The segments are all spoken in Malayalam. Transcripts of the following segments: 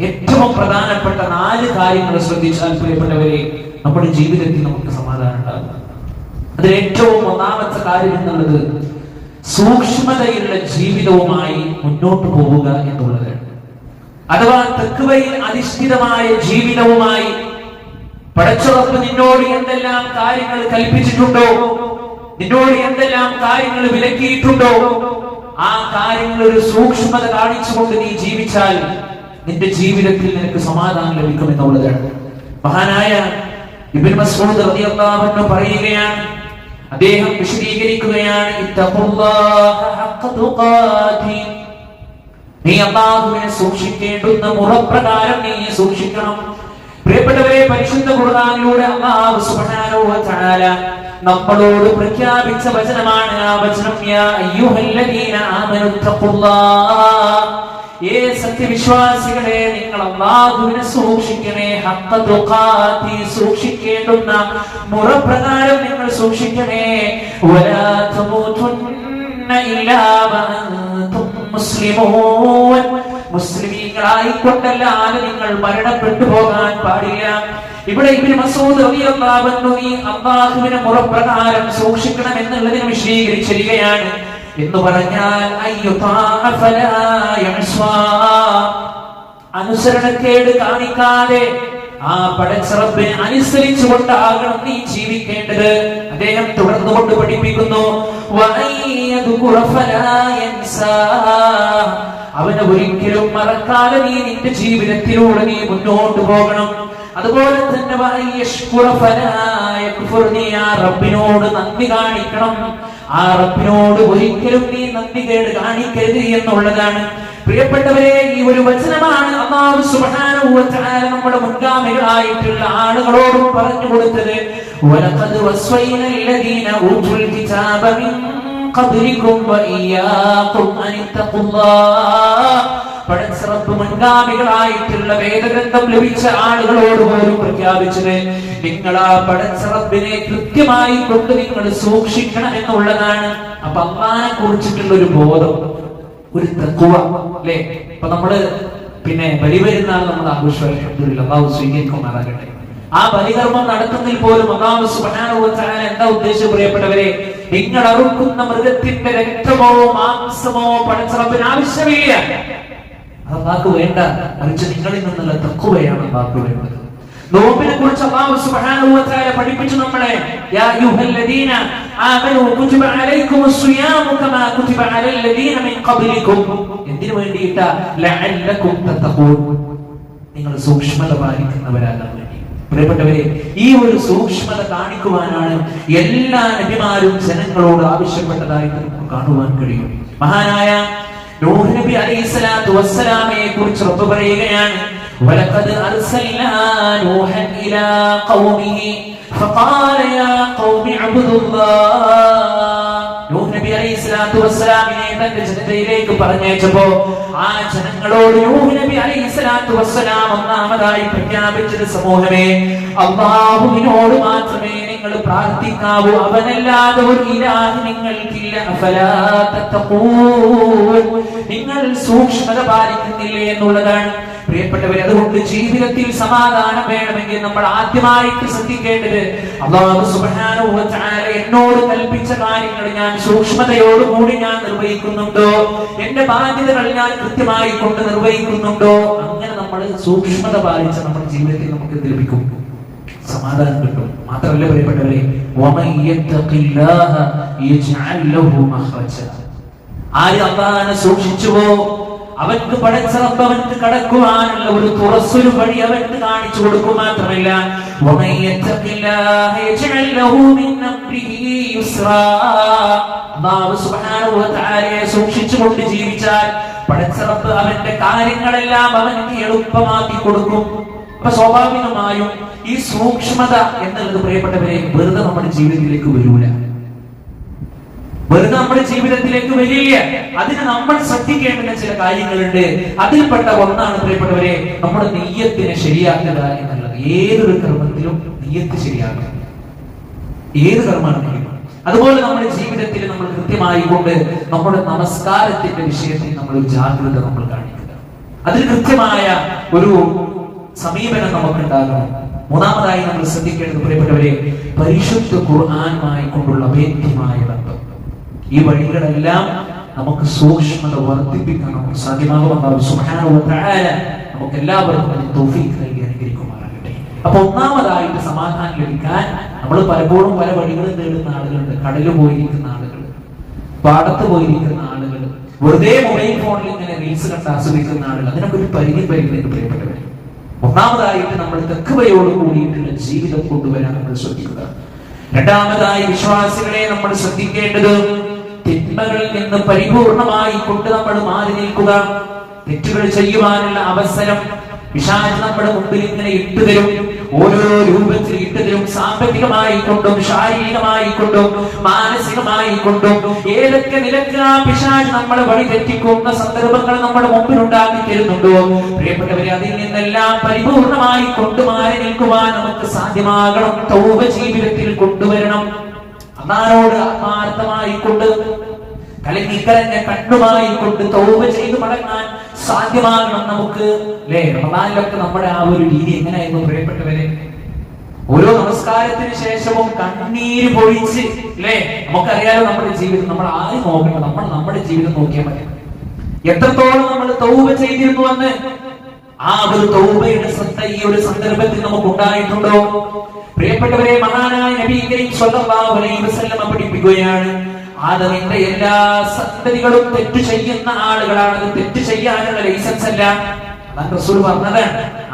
ഏറ്റവും പ്രധാനപ്പെട്ട നാല് കാര്യങ്ങൾ ശ്രദ്ധിച്ചാൽ പ്രിയപ്പെട്ടവരെ നമ്മുടെ ജീവിതത്തിൽ നമുക്ക് സമാധാനം ഉണ്ടാകും. അതിൽ ഏറ്റവും ഒന്നാമത്തെ കാര്യം എന്നുള്ളത് സൂക്ഷ്മതയുള്ള ജീവിതവുമായി മുന്നോട്ട് പോവുക എന്നുള്ളതാണ്. അഥവാ തെക്കുവയിൽ അധിഷ്ഠിതമായ ജീവിതവുമായി പടച്ചുറപ്പ് നിന്നോട് എന്തെല്ലാം കാര്യങ്ങൾ കൽപ്പിച്ചിട്ടുണ്ടോ? നിന്നോട് എന്തെല്ലാം കാര്യങ്ങൾ വിലക്കിയിട്ടുണ്ടോ? ആ കാര്യങ്ങൾ ഒരു സൂക്ഷ്മത കാണിച്ചുകൊണ്ട് നീ ജീവിച്ചാൽ നിന്റെ ജീവിതത്തിൽ നിനക്ക് സമാധാനം ലഭിക്കും എന്നുള്ളതാണ് മഹാനായ ഇബിൻ മസ്ഊദ് റളിയല്ലാഹു അൻഹു പറയുകയാണ് അദ്ദേഹം വിശദീകരിക്കുകയാണ് ഇത്തഖുല്ലാഹ ഹഖ്ക തുഖാതി നീ അള്ളാഹുവിനെ സൂക്ഷിക്കേണ്ടുന്ന മുറപ്രകാരം നീ സൂക്ഷിക്കണം. പ്രിയപ്പെട്ടവരെ പരിശുദ്ധ ഖുർആനിലൂടെ അല്ലാഹു സുബ്ഹാനഹു തആല നമ്മളോട് പ്രഖ്യാപിച്ച വചനമാണ് ആ വചനം യാ അയ്യുഹല്ലദീന ആമനു ഏ സത്യവിശ്വാസികളെ നിങ്ങൾ അള്ളാഹുവിനെ സൂക്ഷിക്കണേ. ഹത്ത തുഖാതി സൂക്ഷിക്കേണ്ടുന്ന മുറപ്രകാരം നിങ്ങൾ സൂക്ഷിക്കണേ. മുസ്ലിമീങ്ങളായിക്കൊണ്ടല്ലാതെ നിങ്ങൾ മരണപ്പെട്ടു പോകാൻ പാടില്ല. ഇവിടെ ഇബ്നു മസൂദ് അള്ളാഹുവിനെ മുറപ്രകാരം സൂക്ഷിക്കണം എന്നുള്ളതിനെ വിശദീകരിച്ചിരിക്കുകയാണ്. എന്ന് പറഞ്ഞാൽ അനുസരണക്കേട് കാണിക്കാതെ ആ പടച്ചറപ്പിനെ അനുസരിച്ചുകൊണ്ടാകണം നീ ജീവിക്കേണ്ടത് അദ്ദേഹം തുടർന്നു കൊണ്ട് പഠിപ്പിക്കുന്നു. അവനെ ഒരിക്കലും മറക്കാതെ നീ നിന്റെ ജീവിതത്തിലൂടെ നീ മുന്നോട്ട് പോകണം അതുപോലെ തന്നെ. നീ ആ റബ്ബിനോട് നന്ദി കാണിക്കണം ആ റബ്ബിനോട് ഒരിക്കലും നീ നന്ദി കേട് കാണിക്കരുത് എന്നുള്ളതാണ്. പ്രിയപ്പെട്ടവരെ ഈ ഒരു വചനമാണ് അള്ളാഹു സുബ്ഹാനഹു വ തആല നമ്മുടെ മുൻഗാമികളായിട്ടുള്ള ആളുകളോടും പറഞ്ഞു കൊടുത്തത്. വലഖദ് വസ്വൈന ലദീന ഊതുൽ കിതാബ മിൻ ഖബ്ലികും വഇയ്യാകും അൻ ഇത്തഖുല്ലാഹ് പടച്ചിറപ്പ് മുൻഗാമികളായിട്ടുള്ള വേദഗ്രന്ഥം ലഭിച്ച ആളുകളോട് പോലും പ്രഖ്യാപിച്ചത് നിങ്ങൾ ആ പടച്ചിറപ്പിനെ കൃത്യമായി കൊണ്ട് നിങ്ങൾ സൂക്ഷിക്കണം എന്നുള്ളതാണ്. അപ്പൊ അള്ളാനെ കുറിച്ചിട്ടുള്ള ഒരു ബോധം ഒരു തക്കുവ അല്ലേ? ഇപ്പൊ നമ്മൾ പിന്നെ ബലി പെരുന്നാൾ നമ്മൾ ആഘോഷമായി അള്ളാഹു സ്വീകരിക്കുമാറാകട്ടെ. ആ ബലികർമ്മം നടത്തുന്നതിൽ പോലും അള്ളാഹു തആല എന്താ ഉദ്ദേശം പ്രിയപ്പെട്ടവരെ? നിങ്ങൾ അറുക്കുന്ന മൃഗത്തിന്റെ രക്തമോ മാംസമോ പടച്ചിറപ്പിന് ആവശ്യമില്ല അത് വാക്ക് വേണ്ട. മറിച്ച് നിങ്ങളിൽ നിന്നുള്ള തക്കുവയാണ് വാക്ക് വേണ്ടത്. നോമ്പിനെ കുറിച്ച് അള്ളാഹു സുബ്ഹാനഹു വ തആല പഠിപ്പിച്ചു നമ്മളെ. യാ അയ്യുഹല്ലദീന ആമനു കുതിബ അലൈക്കും സിയാമു കമാ കുതിബ അലല്ലദീന മിൻ ഖബ്ലിക്കും എന്തിനു വേണ്ടിയിട്ടാ? ലഅല്ലക്കും തത്തഖൂൻ. നിങ്ങൾ സൂക്ഷ്മത പാലിക്കുന്നവരാകാൻ പ്രിയപ്പെട്ടവരെ ഈ ഒരു സൂക്ഷ്മത കാണിക്കുവാനാണ് എല്ലാ നബിമാരും ജനങ്ങളോട് ആവശ്യപ്പെട്ടതായിട്ട് കാണുവാൻ കഴിയും. മഹാനായ നൂഹ് നബി അലൈഹി വസ്സലാമയെ കുറിച്ച് റബ്ബ് പറയുകയാണ് വലഖദ് അർസൽനാ നൂഹൻ ഇലാ ഖൗമിഹി ഫഖാല യാ ഖൗമി അബ്ദുല്ലാഹ് നൂഹ് നബി തന്റെ ജനതയിലേക്ക് പറഞ്ഞയച്ചപ്പോ ആ ജനങ്ങളോട് നബി പ്രഖ്യാപിച്ചത് സമൂഹമേ അള്ളാഹുവിനോട് മാത്രമേ നിങ്ങൾ പ്രാർത്ഥിക്കാവൂ. അവനല്ലാതെ ഒരു ഇലാഹ് നിങ്ങൾക്കില്ല. നിങ്ങൾ സൂക്ഷ്മത പാലിക്കുന്നില്ലേ എന്നുള്ളതാണ്. പ്രിയപ്പെട്ടവരെ അതുകൊണ്ട് ജീവിതത്തിൽ സമാധാനം വേണമെങ്കിൽ നമ്മൾ ആദ്യമായിട്ട് ശ്രദ്ധിക്കേണ്ടത് അള്ളാഹു എന്നോട് കൽപ്പിച്ച കാര്യങ്ങൾ ഞാൻ സൂക്ഷ്മതയോടുകൂടി ഞാൻ നിർവഹിക്കുന്നുണ്ടോ? എന്റെ ബാധ്യതകൾ ഞാൻ കൃത്യമായി കൊണ്ട് നിർവഹിക്കുന്നുണ്ടോ? അങ്ങനെ നമ്മൾ സൂക്ഷ്മത പാലിച്ച് നമ്മുടെ ജീവിതത്തിൽ നമുക്ക് ലഭിക്കും? സമാധാനം കിട്ടും. മാത്രമല്ല പ്രിയപ്പെട്ടവരെ ആര് അള്ളാഹാനെ സൂക്ഷിച്ചുവോ? അവൻക്ക് പടച്ചിറപ്പ് കടക്കുവാനുള്ള ഒരു തുറസ്സൊരു വഴി അവൻക്ക് കാണിച്ചു കൊടുക്കും മാത്രമല്ല സൂക്ഷിച്ചുകൊണ്ട് ജീവിച്ചാൽ പടച്ചിറപ്പ് അവന്റെ കാര്യങ്ങളെല്ലാം അവൻക്ക് എളുപ്പമാക്കി കൊടുക്കും. അപ്പൊ സ്വാഭാവികമായും ഈ സൂക്ഷ്മത എന്നുള്ളത് പ്രിയപ്പെട്ടവരെ വെറുതെ നമ്മുടെ ജീവിതത്തിലേക്ക് വരൂല. വെറുതെ നമ്മുടെ ജീവിതത്തിലേക്ക് വരില്ല. അതിന് നമ്മൾ ശ്രദ്ധിക്കേണ്ടുന്ന ചില കാര്യങ്ങളുണ്ട്. അതിൽപ്പെട്ട ഒന്നാണ് പ്രിയപ്പെട്ടവരെ നമ്മുടെ നെയ്യത്തിനെ ശരിയാക്കുക എന്നുള്ളത്. ഏതൊരു കർമ്മത്തിലും നെയ്യത്ത് ശരിയാക്കുക. ഏത് കർമ്മമാണ് അതുപോലെ നമ്മുടെ ജീവിതത്തിൽ നമ്മൾ കൃത്യമായി കൊണ്ട് നമ്മുടെ നമസ്കാരത്തിന്റെ വിഷയത്തിൽ നമ്മൾ ജാഗ്രത നമ്മൾ കാണിക്കുക. അതിൽ കൃത്യമായ ഒരു സമീപനം നമുക്കുണ്ടാകണം. മൂന്നാമതായി നമ്മൾ ശ്രദ്ധിക്കേണ്ടത് പ്രിയപ്പെട്ടവരെ പരിശുദ്ധ ഖുർആാനുമായി കൊണ്ടുള്ള വേദ്യമായ ബന്ധം. ഈ വഴികളെല്ലാം നമുക്ക് സൂക്ഷ്മത വർദ്ധിപ്പിക്കാൻ നമുക്ക് സാധ്യമാകുമെന്നാണ് നമുക്ക് എല്ലാവർക്കും തൗഫീഖ് നൽകി അനുഗ്രഹിക്കുമാറാകട്ടെ. അപ്പൊ ഒന്നാമതായിട്ട് സമാധാനം ലഭിക്കാൻ നമ്മൾ പലപ്പോഴും പല വഴികളും തേടുന്ന ആളുകളുണ്ട്. കടലിൽ പോയിരിക്കുന്ന ആളുകൾ പാടത്ത് പോയിരിക്കുന്ന ആളുകൾ വെറുതെ മൊബൈൽ ഫോണിൽ ഇങ്ങനെ റീൽസ് കണ്ട് ആസ്വദിക്കുന്ന ആളുകൾ. അതിനൊക്കെ ഒരു പരിധി പരിധി പ്രിയപ്പെട്ടവരെ. ഒന്നാമതായിട്ട് നമ്മൾ തെക്കുവയോട് കൂടിയിട്ടുള്ള ജീവിതം കൊണ്ടുവരാൻ നമ്മൾ ശ്രദ്ധിക്കുക. രണ്ടാമതായി വിശ്വാസികളെ നമ്മൾ ശ്രദ്ധിക്കേണ്ടത് തിന്മകളിൽ നിന്ന് പരിപൂർണമായി കൊണ്ട് നമ്മൾ മാറി നിൽക്കുക. തെറ്റുകൾ ചെയ്യുവാനുള്ള അവസരം പിശാച് നമ്മുടെ മുമ്പിൽ ഇങ്ങനെ ഇട്ടുതരും. ഓരോ രൂപത്തിൽ ഇട്ടതിലും സാമ്പത്തികമായി കൊണ്ടും ശാരീരികമായി കൊണ്ടും മാനസികമായി കൊണ്ടും ഏതൊക്കെ നിലയ്ക്ക് ആ പിശാജ് നമ്മളെ വഴി തെറ്റിക്കുന്ന സന്ദർഭങ്ങൾ നമ്മുടെ മുമ്പിൽ ഉണ്ടാക്കി തരുന്നുണ്ടോ? പ്രിയപ്പെട്ടവരെ അതിൽ നിന്നെല്ലാം പരിപൂർണമായി കൊണ്ടുമാറി നിൽക്കുവാൻ നമുക്ക് സാധ്യമാകണം. ജീവിതത്തിൽ കൊണ്ടുവരണം. അന്നാരോട് ആത്മാർത്ഥമായി കലങ്ങിക്കലഞ്ഞ കണ്ണുമായി കൊണ്ട് തൗബ ചെയ്ത് മടങ്ങാൻ സാധ്യമാകണം നമുക്ക്. അല്ലേ റമദാനിലൊക്കെ നമ്മുടെ ആ ഒരു രീതി എങ്ങനെയായിരുന്നു പ്രിയപ്പെട്ടവരെ? ഓരോ നമസ്കാരത്തിന് ശേഷവും കണ്ണീര് പൊഴിച്ച് അല്ലേ നമുക്കറിയാലോ നമ്മുടെ ജീവിതം നമ്മൾ ആരും നോക്കണം നമ്മൾ നമ്മുടെ ജീവിതം നോക്കിയാൽ മതി. എത്രത്തോളം നമ്മൾ തൗബ ചെയ്തിരുന്നു എന്ന്? ആ ഒരു തൗബയുടെ ശ്രദ്ധ ഈ ഒരു സന്ദർഭത്തിൽ നമുക്ക് ഉണ്ടായിട്ടുണ്ടോ? പ്രിയപ്പെട്ടവരെ മഹാനായ നബി കരീം സ്വല്ലല്ലാഹു അലൈഹി വസല്ലം പഠിപ്പിക്കുകയാണ്. ആദമിന്റെ എല്ലാ സന്തതികളും തെറ്റു ചെയ്യുന്ന ആളുകളാണ്. തെറ്റു ചെയ്യാനുള്ള ലൈസൻസ് അല്ല. അതാണ് റസൂൽ പറഞ്ഞത്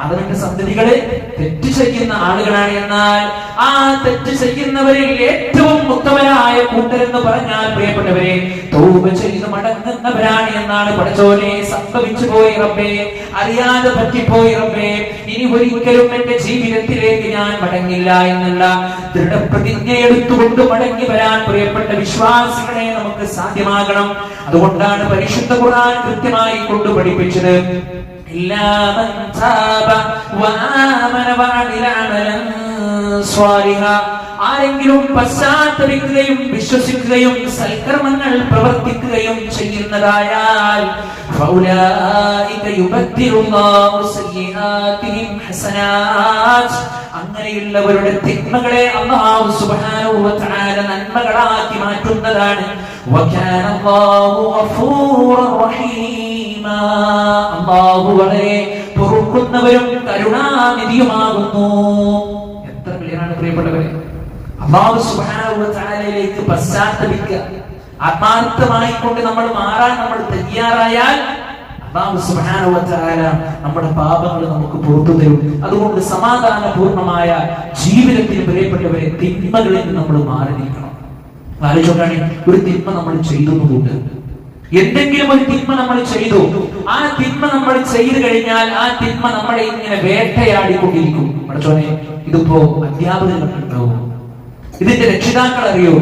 ആദമിന്റെ സന്തതികളെ തെറ്റ് ചെയ്യുന്ന ആളുകളാണ് എന്നാൽ ആ തെറ്റ് ചെയ്യുന്നവരിൽ ഏറ്റവും ഉത്തമരായ കൂട്ടരെന്ന് പറഞ്ഞാൽ പ്രിയപ്പെട്ടവരെ തൗബ ചെയ്ത് മടങ്ങുന്നവരാണ് എന്നാണ് പഠിച്ചോനെ സംഭവിച്ചു പോയി റബ്ബേ അറിയാതെ പറ്റിപ്പോയി റബ്ബേ. ഇനി ഒരിക്കലും എന്റെ ജീവിതത്തിലേക്ക് ഞാൻ മടങ്ങില്ല എന്നുള്ള ദൃഢപ്രതിജ്ഞ എടുത്തുകൊണ്ട് മടങ്ങി വരാൻ പ്രിയപ്പെട്ട വിശ്വാസികളെ നമുക്ക് സാധ്യമാകണം. അതുകൊണ്ടാണ് പരിശുദ്ധ ഖുർആൻ കൃത്യമായി കൊണ്ട് പഠിപ്പിച്ചത്. إلا من تاب وآمن وعمل عملا صالحا ആരെങ്കിലും പശ്ചാത്തപിക്കുകയും വിശ്വസിക്കുകയും സൽക്കർമ്മങ്ങൾ പ്രവർത്തിക്കുകയും ചെയ്യുന്നതായാൽ فأولئك يبدل الله سيئاتهم حسنات അങ്ങനെയുള്ളവരുടെ തിന്മകളെ അള്ളാഹു സുബ്ഹാനഹു വ തആല നന്മകളാക്കി മാറ്റുന്നതാണ് റഹീമാ വളരെ പൊറുക്കുന്നവരും കരുണാനിധിയുമാകുന്നു. എത്ര ക്ലിയറാണ് പ്രിയപ്പെട്ടവരെ? അള്ളാഹു തആലയിലേക്ക് പശ്ചാത്തപിക്കുക. ആത്മാർത്ഥമായി കൊണ്ട് നമ്മൾ മാറാൻ നമ്മൾ തയ്യാറായാൽ അള്ളാഹു തആല നമ്മുടെ പാപങ്ങൾ നമുക്ക് പുറത്തു തരും. അതുകൊണ്ട് സമാധാനപൂർണമായ ജീവിതത്തിൽ പ്രിയപ്പെട്ടവരെ തിന്മകളിൽ നമ്മൾ മാറി നിൽക്കണം. ആലോചിച്ചോക്കാണ് ഒരു തിന്മ നമ്മൾ ചെയ്തുകൊണ്ട് എന്തെങ്കിലും ഒരു തിന്മ നമ്മൾ ചെയ്തു ആ തിന്മ നമ്മൾ ചെയ്തു കഴിഞ്ഞാൽ ആ തിന്മ നമ്മളെ ഇങ്ങനെ വേട്ടയാടിക്കൊണ്ടിരിക്കും. പഠിച്ചോനെ ഇതിപ്പോ അധ്യാപകർക്കുണ്ടാവും ഇതിന്റെ രക്ഷിതാക്കൾ അറിയോ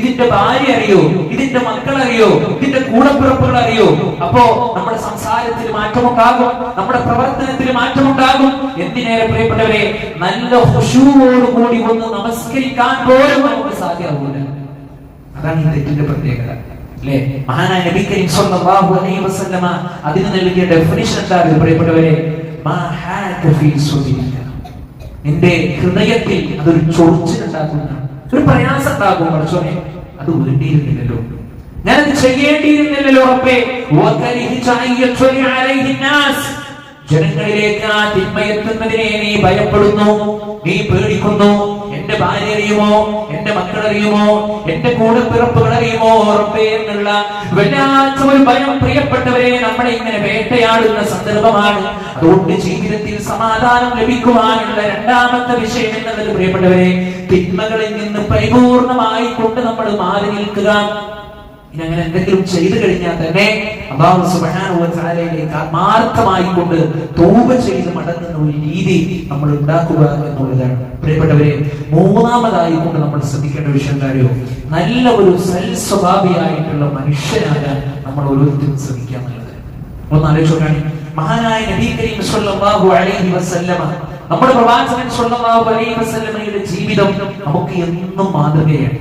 ഇതിന്റെ ഭാര്യ അറിയോ ഇതിന്റെ മക്കൾ അറിയോ ഇതിന്റെ കൂടപ്പിറപ്പുകൾ അറിയോ അപ്പോ നമ്മുടെ സംസാരത്തിൽ മാറ്റമുണ്ടാകും നമ്മുടെ പ്രവർത്തനത്തിൽ മാറ്റമുണ്ടാകും. എന്തിനേറെ പ്രിയപ്പെട്ടവരെ നല്ല ഹുഷൂവോട് കൂടി ഒന്ന് നമസ്കരിക്കാൻ പോലും നമുക്ക് സാധ്യമാകൂല അതാണ് ഈ തെറ്റിന്റെ പ്രത്യേകത. മഹാനായ നബി കരീം അലൈഹി വസല്ലമ ഡെഫിനിഷൻ മാ ഹൃദയത്തിൽ അതൊരു ഒരു പ്രയാസം ഉണ്ടാകും. അത് വേണ്ടിയിരുന്നില്ലല്ലോ ഞാനത് ചെയ്യേണ്ടിയിരുന്നില്ലല്ലോ ജനങ്ങളിലേക്ക് ആ തിന്മയെത്തുന്നതിനെ നീ ഭയപ്പെടുന്നു നീ പേടിക്കുന്നു എന്റെ ഭാര്യ അറിയുമോ എന്റെ മക്കൾ അറിയുമോ എന്റെ കൂടെ പിറപ്പുകൾ അറിയുമോ ഉറപ്പേ എന്നുള്ള വല്ലാത്ത ഒരു ഭയം പ്രിയപ്പെട്ടവരെ നമ്മളെ ഇങ്ങനെ വേട്ടയാടുന്ന സന്ദർഭമാണ്. അതുകൊണ്ട് ജീവിതത്തിൽ സമാധാനം ലഭിക്കുവാനുള്ള രണ്ടാമത്തെ വിഷയം എന്നത് പ്രിയപ്പെട്ടവരെ തിന്മകളിൽ നിന്ന് പരിപൂർണമായി കൊണ്ട് നമ്മൾ മാറി നിൽക്കുക. ഇനി അങ്ങനെ എന്തെങ്കിലും ചെയ്തു കഴിഞ്ഞാൽ തന്നെ അള്ളാഹു തആലയിലേക്ക് ആത്മാർത്ഥമായി കൊണ്ട് തോപ ചെയ്ത് മടങ്ങുന്ന ഒരു രീതി നമ്മൾ ഉണ്ടാക്കുക എന്നുള്ളതാണ്. പ്രിയപ്പെട്ടവരെ മൂന്നാമതായി കൊണ്ട് നമ്മൾ ശ്രദ്ധിക്കേണ്ട വിഷയം കാര്യവും നല്ല ഒരു സൽ സ്വഭാവിയായിട്ടുള്ള മനുഷ്യനാകാൻ നമ്മൾ ഓരോരുത്തരും ശ്രമിക്കുക എന്നുള്ളത്. ഒന്ന് ആലോചിച്ചോക്കാണ് മഹാനായ നബി കരീം സ്വല്ലല്ലാഹു അലൈഹി വസല്ലമ നമ്മുടെ പ്രവാചകൻ സ്വല്ലല്ലാഹു അലൈഹി വസല്ലമയുടെ ജീവിതം നമുക്ക് എന്നും മാതൃകയാണ്.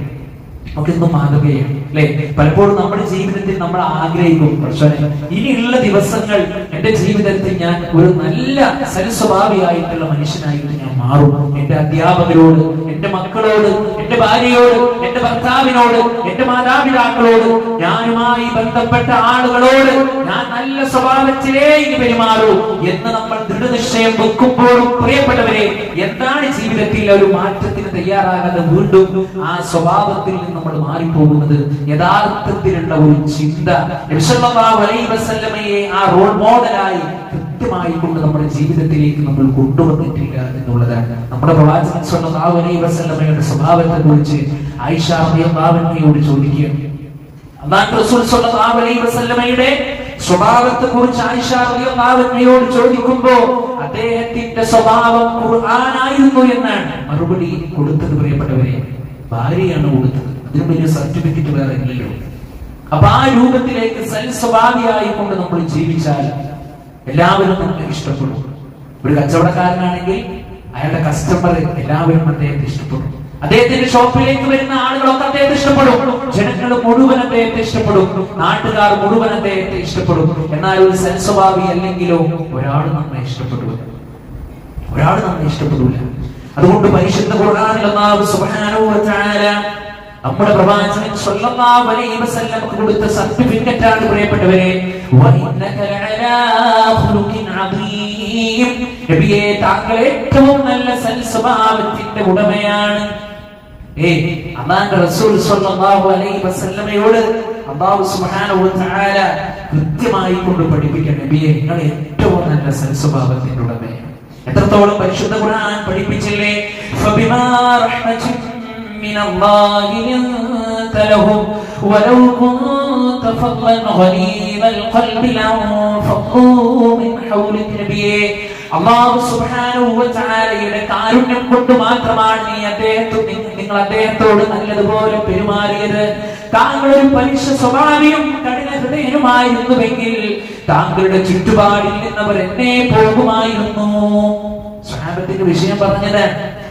നമുക്ക് എന്നും മാതൃകയാണ്. അല്ലെ? പലപ്പോഴും നമ്മുടെ ജീവിതത്തിൽ നമ്മൾ ആഗ്രഹിക്കും പക്ഷേ ഇനിയുള്ള ദിവസങ്ങൾ എന്റെ ജീവിതത്തിൽ ഞാൻ ഒരു നല്ല സരസ്വഭാവിയായിട്ടുള്ള മനുഷ്യനായിട്ട് ഞാൻ മാറും. എന്റെ അധ്യാപകരോട് എന്റെ മക്കളോട് എന്റെ ഭാര്യയോട് എന്റെ ഭർത്താവിനോട് എന്റെ മാതാപിതാക്കളോട് ഞാനുമായി ബന്ധപ്പെട്ട ആളുകളോട് ഞാൻ നല്ല സ്വഭാവത്തിലേ ഇനി പെരുമാറൂ എന്ന് നമ്മൾ ദൃഢനിശ്ചയം വെക്കുമ്പോഴും പ്രിയപ്പെട്ടവരെ എന്താണ് ജീവിതത്തിൽ ഒരു മാറ്റത്തിന് തയ്യാറാകാതെ വീണ്ടും ആ സ്വഭാവത്തിൽ നിന്ന് നമ്മൾ മാറിപ്പോകുന്നത്? യഥാർത്ഥത്തിലുള്ള ഒരു ചിന്ത. ആ റോൾ മോഡലായി കൃത്യമായി കൊണ്ട് നമ്മുടെ ജീവിതത്തിലേക്ക് നമ്മൾ കൊണ്ടുവന്നിട്ടില്ല എന്നുള്ളതാണ്. നമ്മുടെ പ്രവാചകൻ സ്വന്തം അലൈഹി വസല്ലമയുടെ സ്വഭാവത്തെ കുറിച്ച് ആയിഷ ചോദിക്കുക. വസല്ലമയുടെ സ്വഭാവത്തെ കുറിച്ച് ആയിഷ ചോദിക്കുമ്പോ അദ്ദേഹത്തിന്റെ സ്വഭാവം ഖുർആനായിരുന്നു എന്നാണ്. മറുപടി കൊടുത്തത് പ്രിയപ്പെട്ടവരെ ഭാര്യയാണ് കൊടുത്തത്. അതിന് വലിയ സർട്ടിഫിക്കറ്റ് വേറെ ഇല്ലല്ലോ. അപ്പൊ ആ രൂപത്തിലേക്ക് സൽസ്വഭാവിയായി കൊണ്ട് നമ്മൾ ജീവിച്ചാൽ എല്ലാവരും നമുക്ക് ഇഷ്ടപ്പെടും. ഒരു കച്ചവടക്കാരനാണെങ്കിൽ അയാളുടെ കസ്റ്റമർ എല്ലാവരും അദ്ദേഹത്തെ ഇഷ്ടപ്പെടും. അദ്ദേഹത്തിന്റെ ഷോപ്പിലേക്ക് വരുന്ന ആളുകളൊക്കെ അദ്ദേഹത്തെ ഇഷ്ടപ്പെടും. ജനങ്ങൾ മുഴുവൻ അദ്ദേഹത്തെ ഇഷ്ടപ്പെടും. നാട്ടുകാർ മുഴുവൻ അദ്ദേഹത്തെ ഇഷ്ടപ്പെടും. എന്നാൽ ഒരു സെൻസ്വഭാവി അല്ലെങ്കിലോ ഒരാൾ നമ്മെ ഇഷ്ടപ്പെടൂ ഒരാൾ നമ്മെ ഇഷ്ടപ്പെടില്ല അതുകൊണ്ട് പരിശുദ്ധ ഖുർആനിൽ അല്ലാഹു സുബ്ഹാനഹു വ തആല നമ്മുടെ പ്രവാചകൻ സ്വല്ലല്ലാഹു അലൈഹി വസല്ലം കൊടുത്ത സർട്ടിഫിക്കറ്റ് ആണ് പ്രിയപ്പെട്ടവരെ. നബിയെ താങ്കൾ ഏറ്റവും നല്ല സൽസ്വഭാവത്തിന്റെ ഉടമയാണ്. ഏ അള്ളാന്റെ റസൂൽ സ്വല്ലല്ലാഹു അലൈഹി വസല്ലമയോട് അല്ലാഹു സുബ്ഹാനഹു വതആല കൃത്യമായി കൊണ്ട് പഠിപ്പിക്കണം നബിയെ നിങ്ങൾ ഏറ്റവും നല്ല സൽസ്വഭാവത്തിന്റെ ഉടമയാണ്. എത്രത്തോളം പരിശുദ്ധ ഖുർആൻ പഠിപ്പിച്ചില്ലേ? ഫബിമാ റഹ്മത്തിൻ മിനല്ലാഹി ലഹും വലൗ കുന്ത كنت فضلا غليظ القلب لانفضوا من حولك نبيه അള്ളാഹു സുബ്ഹാനഹു വ തആലയുടെ കാരുണ്യം കൊണ്ട് മാത്രമാണ് നീ അദ്ദേഹത്തോട് നിങ്ങൾ അദ്ദേഹത്തോട് നല്ലതുപോലെ പെരുമാറിയത് താങ്കൾ ഒരു പലിശ സ്വഭാവിയും കഠിന ഹൃദയനുമായിരുന്നുവെങ്കിൽ താങ്കളുടെ ചുറ്റുപാടിൽ നിന്നവർ എന്നെ പോകുമായിരുന്നു സ്വഹാബത്തിന്റെ വിഷയം പറഞ്ഞത്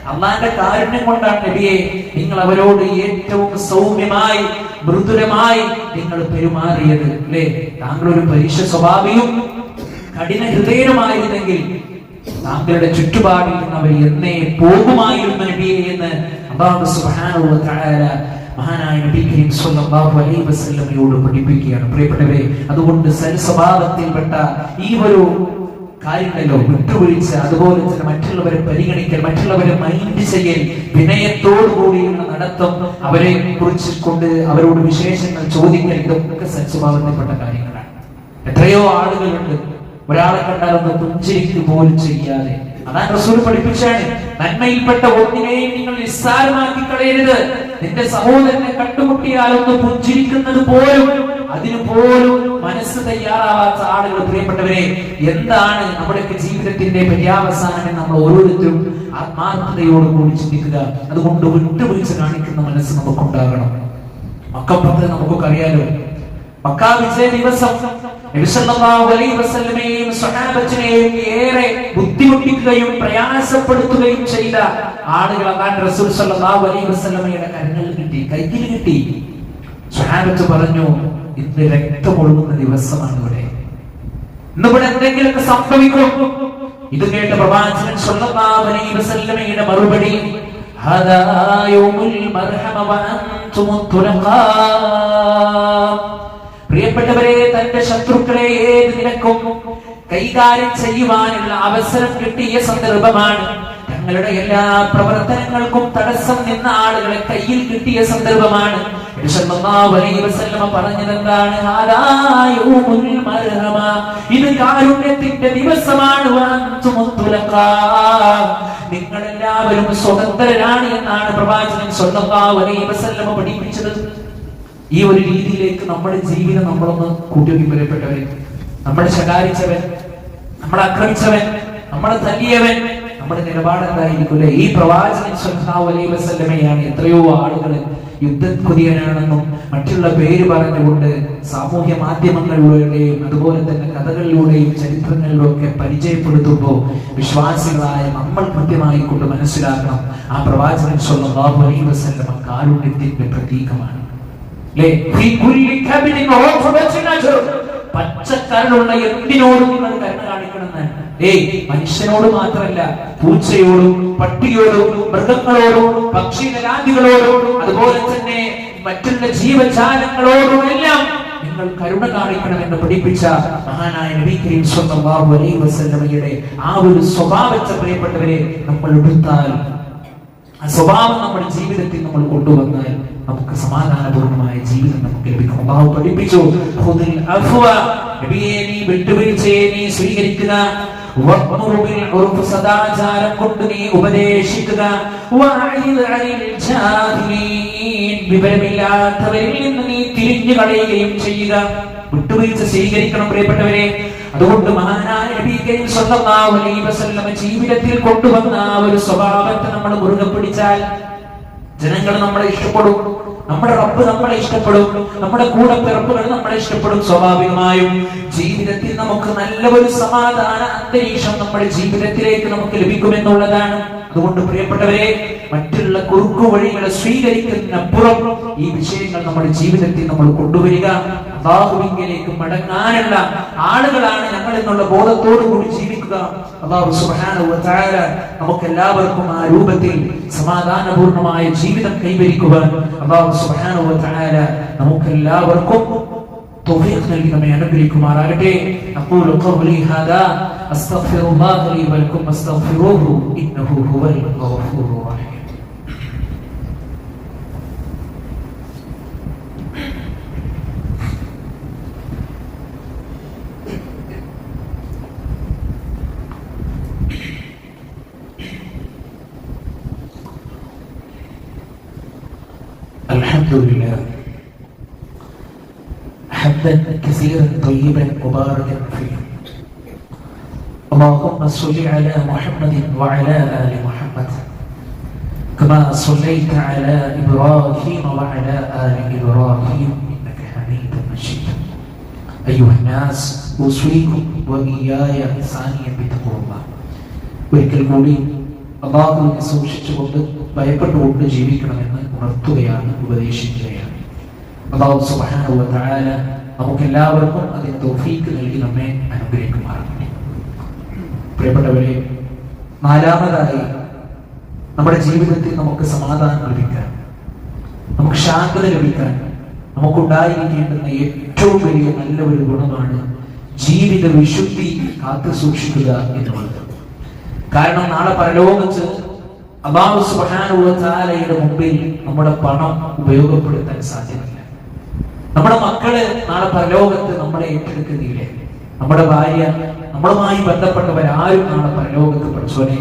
അള്ളാന്റെ കാരുണ്യം കൊണ്ടാണ് നബിയെ നിങ്ങൾ അവരോട് ഏറ്റവും സൗമ്യമായി മൃദുരമായി നിങ്ങൾ പെരുമാറിയത് അല്ലേ? താങ്കൾ ഒരു പരീക്ഷ സ്വഭാവിയും കഠിന ഹൃദയനുമായിരുന്നെങ്കിൽ താങ്കളുടെ ചുറ്റുപാടിൽ നിന്ന് അവർ എന്നേ പോകുമായിരുന്നു നബിയെ എന്ന് അള്ളാഹു സുബ്ഹാനഹു തആല മഹാനായ നബി കരീം സ്വല്ലല്ലാഹു അലൈഹി വസല്ലമയോട് പഠിപ്പിക്കുകയാണ്. പ്രിയപ്പെട്ടവരെ അതുകൊണ്ട് സൽസ്വഭാവത്തിൽപ്പെട്ട ഈ ഒരു കാര്യങ്ങളോ വിട്ടുവീഴ്ച അതുപോലെ തന്നെ മറ്റുള്ളവരെ പരിഗണിക്കൽ മറ്റുള്ളവരെ മൈൻഡ് ചെയ്യൽ വിനയത്തോടു കൂടിയുള്ള നടത്തം അവരെ കുറിച്ച് കൊണ്ട് അവരോട് വിശേഷങ്ങൾ ചോദിക്കൽ ഇതൊക്കെ സൽസ്വഭാവത്തിൽപ്പെട്ട കാര്യങ്ങളാണ്. എത്രയോ ആളുകളുണ്ട്. ഒരാളെ കണ്ടാൽ ഒന്ന് പുഞ്ചിരിക്കുക പോലും ചെയ്യാതെ. അതാ റസൂൽ പഠിപ്പിച്ചാണ് നന്മയിൽപ്പെട്ട ഒന്നിനെയും നിങ്ങൾ നിസ്സാരമാക്കി കളയരുത്. നിന്റെ സഹോദരനെ കണ്ടുമുട്ടിയാൽ ഒന്ന് പുഞ്ചിരിക്കുന്നത് പോലും അതിനു പോലും മനസ്സ് തയ്യാറാവാത്ത ആളുകൾ പ്രിയപ്പെട്ടവരെ എന്താണ് നമ്മുടെയൊക്കെ ജീവിതത്തിന്റെ പര്യാവസാനം എന്ന് നമ്മൾ ഓരോരുത്തരും ആത്മാർത്ഥതയോട് കൂടി ചിന്തിക്കുക. അതുകൊണ്ട് വിട്ടുവീഴ്ച കാണിക്കുന്ന മനസ്സ് നമുക്കുണ്ടാകണം. മക്കപ്പുറത്ത് നമുക്കൊക്കെ അറിയാലോ മക്ക വിജയ ദിവസം ഏറെ ബുദ്ധിമുട്ടിക്കുകയും പ്രയാസപ്പെടുത്തുകയും ചെയ്ത ആളുകൾ അതാൻ റസൂൽ സല്ലല്ലാഹു അലൈഹി വസല്ലമയുടെ കരങ്ങളിൽ കിട്ടി കൈക്കിൽ കിട്ടി. സ്വഹാബത്ത് പറഞ്ഞു ഇന്ന് രക്തമൊഴുകുന്ന ദിവസമാണ് ഇവിടെ. ഇന്നിവിടെ എന്തെങ്കിലും സംഭവിക്കും. ഇത് കേട്ട പ്രവാചകൻ സ്വല്ലല്ലാഹുലൈവസല്ലമയുടെ മറുപടി പ്രിയപ്പെട്ടവരെ തന്റെ ശത്രുക്കളെ ഏത് നിരക്കും കൈകാര്യം ചെയ്യുവാനുള്ള അവസരം കിട്ടിയ സന്ദർഭമാണ് തങ്ങളുടെ എല്ലാ പ്രവർത്തനങ്ങൾക്കും തടസ്സം നിന്ന ആളുകളെ കയ്യിൽ കിട്ടിയ സന്ദർഭമാണ്. പറഞ്ഞതെന്താണ്? ഇത് കാരുണ്യത്തിന്റെ ദിവസമാണ്. നിങ്ങൾ എല്ലാവരും സ്വതന്ത്രരാണ് എന്നാണ് പ്രവാചകൻ വസല്ലമ പഠിപ്പിച്ചത്. ഈ ഒരു രീതിയിലേക്ക് നമ്മുടെ ജീവിതം നമ്മളൊന്ന് കൂട്ടി നമ്മൾ നമ്മളെ ശകാരിച്ചവൻ നമ്മൾ ആക്രമിച്ചവൻ നമ്മളെ തല്ലിയവൻ നമ്മുടെ നിലപാട് എന്തായിരിക്കും ഈ പ്രവാചകൻ സല്ലല്ലാഹു അലൈഹി വസല്ലമയാണ് എത്രയോ ആളുകൾ യുദ്ധക്കുതിയനാണെന്നും മറ്റുള്ള പേര് പറഞ്ഞുകൊണ്ട് സാമൂഹ്യ മാധ്യമങ്ങളിലൂടെയും അതുപോലെ തന്നെ കഥകളിലൂടെയും ചരിത്രങ്ങളിലും ഒക്കെ പരിചയപ്പെടുത്തുമ്പോൾ വിശ്വാസികളായ നമ്മൾ കൃത്യമായി കൊണ്ട് മനസ്സിലാക്കണം ആ പ്രവാചകൻ സല്ലല്ലാഹു അലൈഹി വസല്ലമ കാരുണ്യത്തിന്റെ പ്രതീകമാണ്. പച്ചക്കരളുള്ള എന്തിനോടും നിങ്ങൾ കരുണ കാണിക്കണമെന്ന് ഏയ് മനുഷ്യനോട് മാത്രമല്ല പൂച്ചയോടും പട്ടിയോടും മൃഗങ്ങളോടും പക്ഷികലാദികളോടും അതുപോലെ തന്നെ മറ്റുള്ള ജീവജാലങ്ങളോടും എല്ലാം നിങ്ങൾ കരുണ കാണിക്കണമെന്ന് പഠിപ്പിച്ച മഹാനായ നബി കരീം സ്വല്ലല്ലാഹു അലൈഹി വസല്ലമയുടെ ആ ഒരു സ്വഭാവത്തെ പ്രിയപ്പെട്ടവരെ നമ്മൾ എടുത്താൽ ആ സ്വഭാവം നമ്മുടെ ജീവിതത്തിൽ നമ്മൾ കൊണ്ടുവന്നാൽ നമുക്ക് സമാധാനപൂർണമായ ജീവിതം നമുക്ക് ലഭിക്കും. അള്ളാഹു പഠിപ്പിച്ചു നബിയെ നീ വിട്ടുവീഴ്ചയെ നീ സ്വീകരിക്കുക ഉർഫ് സദാചാരം കൊണ്ട് നീ ഉപദേശിക്കുക. വിവരമില്ലാത്തവരിൽ നിന്ന് നീ തിരിഞ്ഞു കളയുകയും ചെയ്യുക. വിട്ടുവീഴ്ച സ്വീകരിക്കണം പ്രിയപ്പെട്ടവരെ. അതുകൊണ്ട് മഹാനായ നബി കരീം സ്വല്ലല്ലാഹു അലൈഹി വസല്ലം ജീവിതത്തിൽ കൊണ്ടുവന്ന ആ ഒരു സ്വഭാവത്തെ നമ്മൾ മുറുകെ പിടിച്ചാൽ ജനങ്ങൾ നമ്മളെ ഇഷ്ടപ്പെടും. നമ്മുടെ റബ്ബ് നമ്മളെ ഇഷ്ടപ്പെടും. നമ്മുടെ കൂടെ പിറപ്പുകൾ നമ്മളെ ഇഷ്ടപ്പെടും സ്വാഭാവികമായും. ജീവിതത്തിൽ നമുക്ക് നല്ല ഒരു സമാധാന അന്തരീക്ഷം നമ്മുടെ ജീവിതത്തിലേക്ക് നമുക്ക് ലഭിക്കുമെന്നുള്ളതാണ്. അതുകൊണ്ട് പ്രിയപ്പെട്ടവരെ മറ്റുള്ള കുറുക്കു വഴികളെ സ്വീകരിക്കുന്നതിനപ്പുറം ഈ വിഷയങ്ങൾ നമ്മുടെ ജീവിതത്തിൽ നമ്മൾ കൊണ്ടുവരിക. അള്ളാഹുവിലേക്ക് മടങ്ങാനുള്ള ആളുകളാണ് ഞങ്ങൾ എന്നുള്ള ബോധത്തോടു കൂടി ജീവിക്കുക അള്ളാഹു സുബ്ഹാനഹു വ തആല നമുക്ക് എല്ലാവർക്കും ആ രൂപത്തിൽ സമാധാനപൂർണ്ണമായ ജീവിതം കൈവരിക്കുവാൻ അള്ളാഹു സുബ്ഹാനഹു വ തആല നമുക്ക് എല്ലാവർക്കും توفيق നൽകി നമ്മെ അനുഗ്രഹിക്കുമാറാകട്ടെ أقول قولي هذا أستغفر الله لي ولكم أستغفروه إنه هو الغفور الرحيم الحمد لله حمدا كثيرا طيبا مباركا فيه اللهم صل على محمد وعلى ال محمد كما صليت على ابراهيم وعلى ال ابراهيم انك حميد مجيد ايها الناس اوصيكم واياي ثانيا بتقوى الله ഒരിക്കൽ കൂടി അള്ളാഹുവിനെ സൂക്ഷിച്ചുകൊണ്ട് ഭയപ്പെട്ടുകൊണ്ട് ജീവിക്കണമെന്ന് ഉണർത്തുകയാണ് ഉപദേശിക്കുകയാണ്. അള്ളാഹു നമുക്ക് എല്ലാവർക്കും അതിന് തൗഫീക്ക് നൽകി നമ്മെ അനുഗ്രഹിക്കുമാറുണ്ട് പ്രിയപ്പെട്ടവരെ നാലാമതായി നമ്മുടെ ജീവിതത്തിൽ നമുക്ക് സമാധാനം ലഭിക്കാൻ നമുക്ക് ശാന്തത ലഭിക്കാൻ നമുക്കുണ്ടായിരിക്കേണ്ടുന്ന ഏറ്റവും വലിയ നല്ല ഒരു ഗുണമാണ് ജീവിത വിശുദ്ധി കാത്തു സൂക്ഷിക്കുക എന്നുള്ളത്. കാരണം നാളെ പരലോകത്ത് അള്ളാഹു സുബ്ഹാനഹു വ തആലയുടെ മുമ്പിൽ നമ്മുടെ പണം ഉപയോഗപ്പെടുത്താൻ സാധ്യമല്ല നമ്മുടെ മക്കള് നാളെ പരലോകത്ത് നമ്മളെ ഏറ്റെടുക്കുന്നില്ലേ നമ്മുടെ ഭാര്യ നമ്മളുമായി ബന്ധപ്പെട്ടവരാരും നാളെ പരലോകത്ത് പഠിച്ചോനെ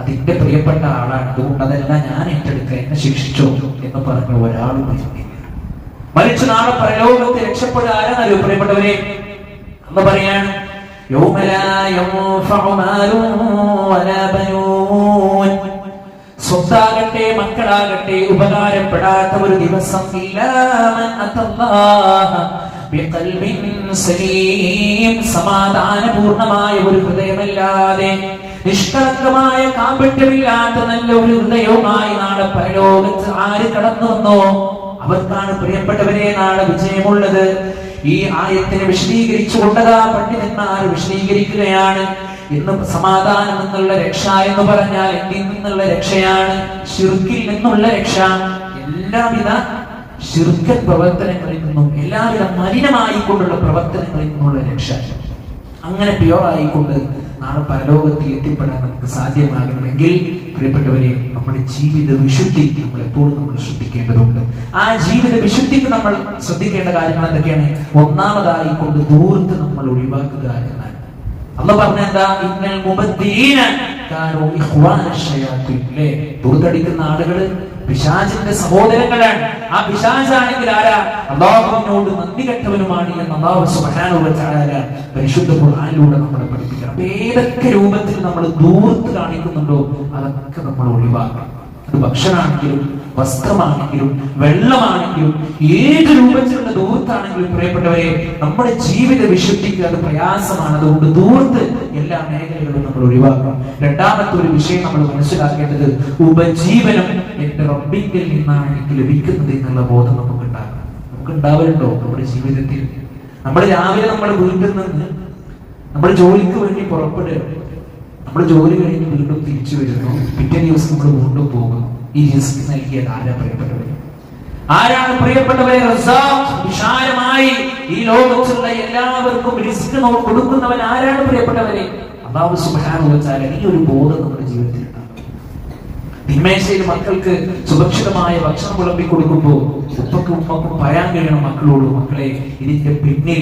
അതിന്റെ പ്രിയപ്പെട്ട ആളാണ് അതുകൊണ്ട് അതെല്ലാം ഞാൻ ഏറ്റെടുക്കുക എന്നെ ശിക്ഷിച്ചോ എന്ന് പറഞ്ഞ ഒരാളും വരുന്നില്ല മരിച്ചു നാളെ പരലോകത്ത് രക്ഷപ്പെടുക ആരാന്നറിയോ പ്രിയപ്പെട്ടവരെ എന്ന് പറയാണ് يوم لا ينفع مال ولا بنون സ്വത്താകട്ടെ മക്കളാകട്ടെ ഉപകാരപ്പെടാത്ത ഒരു ദിവസം സമാധാനപൂർണമായ ഒരു ഹൃദയമല്ലാതെ നിഷ്കളങ്കമായ കാമ്പിട്ടില്ലാത്ത നല്ല ഒരു ഹൃദയവുമായി നാളെ പരലോകത്ത് ആര് കടന്നു വന്നോ? അവർക്കാണ് പ്രിയപ്പെട്ടവരെ നാളെ വിജയമുള്ളത്. ഈ ആയത്തിനെ വിശദീകരിച്ചു കൊണ്ടതാ പണ്ഡിതന്മാർ വിശദീകരിക്കുകയാണ്. ഇന്ന് സമാധാനം എന്നുള്ള രക്ഷ എന്ന് പറഞ്ഞാൽ എന്തിൽ നിന്നുള്ള രക്ഷയാണ്? ഷിർക്കിൽ നിന്നുള്ള രക്ഷ. എല്ലാവിധ ശിർക്കൻ പ്രവർത്തനങ്ങളിൽ നിന്നും എല്ലാവിധ മലിനമായിക്കൊണ്ടുള്ള പ്രവർത്തനങ്ങളിൽ നിന്നുള്ള രക്ഷ. അങ്ങനെ പ്യുവർ ആയിക്കൊണ്ട് നാളെ പരലോകത്തിൽ എത്തിപ്പെടാൻ നമുക്ക് സാധ്യമാകണമെങ്കിൽ പ്രിയപ്പെട്ടവരെ നമ്മുടെ ജീവിത വിശുദ്ധി നമ്മൾ എപ്പോഴും നമ്മൾ ശ്രദ്ധിക്കേണ്ടതുണ്ട്. ആ ജീവിത വിശുദ്ധിക്ക് നമ്മൾ ശ്രദ്ധിക്കേണ്ട കാര്യങ്ങൾ എന്തൊക്കെയാണ്? ഒന്നാമതായിക്കൊണ്ട് ദൂരത്ത് നമ്മൾ ഒഴിവാക്കുക എന്നാണ് അല്ല പറഞ്ഞ എന്താ? ഇന്നൽ മുബദ്ദീന ദൂർത്തടിക്കുന്ന ആളുകൾ പിശാചിന്റെ സഹോദരങ്ങളാണ്. ആ പിശാചാണെങ്കിൽ ആരാ? അള്ളാഹുവിനോട് നന്ദി കെട്ടവനുമാണ് എന്ന് അള്ളാഹു തആല പരിശുദ്ധ ഖുർആനിലൂടെ നമ്മളെ പഠിപ്പിക്കണം. ഏതൊക്കെ രൂപത്തിൽ നമ്മൾ ദൂർത്ത് കാണിക്കുന്നുണ്ടോ അതൊക്കെ നമ്മൾ ഒഴിവാക്കണം. അത് ഭക്ഷണമാണെങ്കിലും വസ്ത്രമാണെങ്കിലും വെള്ളമാണെങ്കിലും ഏത് രൂപത്തിലുള്ള ദൂരത്താണെങ്കിലും പ്രിയപ്പെട്ടവരെ നമ്മുടെ ജീവിത വിശുദ്ധിക്ക് അത് പ്രയാസമാണ്. അതുകൊണ്ട് ദൂരത്ത് എല്ലാ മേഖലകളും നമ്മൾ ഒഴിവാക്കണം. രണ്ടാമത്തെ ഒരു വിഷയം നമ്മൾ മനസ്സിലാക്കേണ്ടത് ഉപജീവനം എന്റെ റബ്ബിങ്കിൽ നിന്നാണ് എനിക്ക് ലഭിക്കുന്നത് എന്നുള്ള ബോധം നമുക്ക് ഉണ്ടാകണം നമുക്ക് ഉണ്ടാവലുണ്ടോ നമ്മുടെ ജീവിതത്തിൽ? നമ്മൾ രാവിലെ നമ്മൾ വീട്ടിൽ നിന്ന് നമ്മൾ ജോലിക്ക് വേണ്ടി പുറപ്പെടുക. നമ്മൾ ജോലി കഴിഞ്ഞ് വീണ്ടും തിരിച്ചു വരുന്നു. പിറ്റേ ദിവസം നമ്മൾ വീണ്ടും പോകുന്നു. ഈ റിസ്ക് നൽകിയത് ആരാ പ്രിയപ്പെട്ടവർ ആരാണ് പ്രിയപ്പെട്ടവരെ? വിശാലമായി ഈ ലോകത്തുള്ള എല്ലാവർക്കും റിസ്ക് കൊടുക്കുന്നവൻ ആരാണ് പ്രിയപ്പെട്ടവരെ? അള്ളാഹു സുബ്ഹാനഹു വ തആല ഈ ഒരു ബോധം നമ്മുടെ ജീവിതത്തിൽ തിന്മേശയിൽ മക്കൾക്ക് സുരക്ഷിതമായ ഭക്ഷണം വിളമ്പി കൊടുക്കുമ്പോൾ ഉപ്പക്കും ഉമ്മക്കും പറയാൻ കഴിയണം മക്കളോട് മക്കളെ ഇതിന്റെ പിന്നിൽ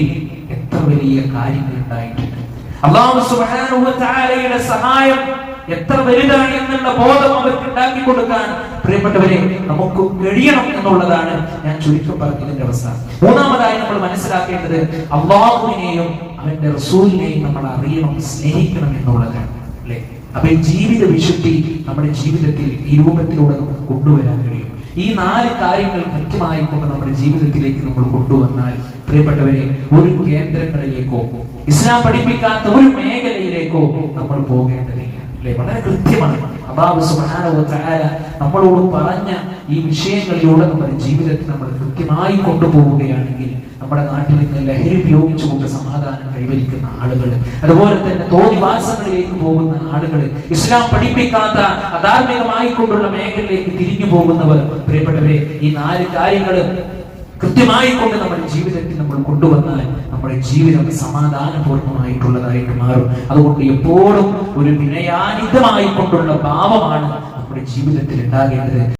എത്ര വലിയ കാര്യങ്ങൾ ഉണ്ടായിട്ടുണ്ട്. അള്ളാഹു സുബ്ഹാനഹു വ തആലയുടെ സഹായം എത്ര വലുതാണ് എന്നുള്ള ബോധം അവർക്ക് ഉണ്ടാക്കി കൊടുക്കാൻ. പ്രിയപ്പെട്ടവരെ നമുക്ക് കഴിയണം എന്നുള്ളതാണ് ഞാൻ ചുരുക്കം പറഞ്ഞതിന്റെ അവസ്ഥ മൂന്നാമതായി നമ്മൾ മനസ്സിലാക്കേണ്ടത് അള്ളാഹുവിനെയും അവന്റെ റസൂലിനെയും നമ്മൾ അറിയണം സ്നേഹിക്കണം എന്നുള്ളതാണ്. അല്ലേ? അപ്പൊ ജീവിത വിശുദ്ധി നമ്മുടെ ജീവിതത്തിൽ ഈ രൂപത്തിലൂടെ നമുക്ക് കൊണ്ടുവരാൻ കഴിയും. ഈ നാല് കാര്യങ്ങൾ കൃത്യമായി കൊണ്ട് നമ്മുടെ ജീവിതത്തിലേക്ക് നമ്മൾ കൊണ്ടുവന്നാൽ പ്രിയപ്പെട്ടവരെ ഒരു കേന്ദ്രങ്ങളിലേക്കോ ഇസ്ലാം പഠിപ്പിക്കാത്ത ഒരു മേഖലയിലേക്കോ നമ്മൾ പോകേണ്ടതില്ല. അല്ലെ? വളരെ കൃത്യമാണ്. അബാബ് സുഹാനവത്തായ നമ്മളോട് പറഞ്ഞ ഈ വിഷയങ്ങളിലൂടെ നമ്മുടെ ജീവിതത്തിൽ നമ്മൾ കൃത്യമായി കൊണ്ടുപോവുകയാണെങ്കിൽ നമ്മുടെ നാട്ടിൽ നിന്ന് ലഹരി ഉപയോഗിച്ചുകൊണ്ട് സമാധാനം കൈവരിക്കുന്ന ആളുകൾ അതുപോലെ തന്നെ തോന്നിവാസങ്ങളിലേക്ക് പോകുന്ന ആളുകൾ ഇസ്ലാം പഠിപ്പിക്കാത്ത അധാർമികമായിക്കൊണ്ടുള്ള മേഖലയിലേക്ക് തിരിഞ്ഞു പോകുന്നവർ പ്രിയപ്പെട്ടവരെ ഈ നാല് കാര്യങ്ങൾ കൃത്യമായി കൊണ്ട് നമ്മുടെ ജീവിതത്തിൽ നമ്മൾ കൊണ്ടുവന്നാൽ നമ്മുടെ ജീവിതം സമാധാനപൂർണമായിട്ടുള്ളതായിട്ട് മാറും. അതുകൊണ്ട് എപ്പോഴും ഒരു വിനയാനിതമായി കൊണ്ടുള്ള ഭാവമാണ് നമ്മുടെ ജീവിതത്തിൽ ഉണ്ടാകേണ്ടത്.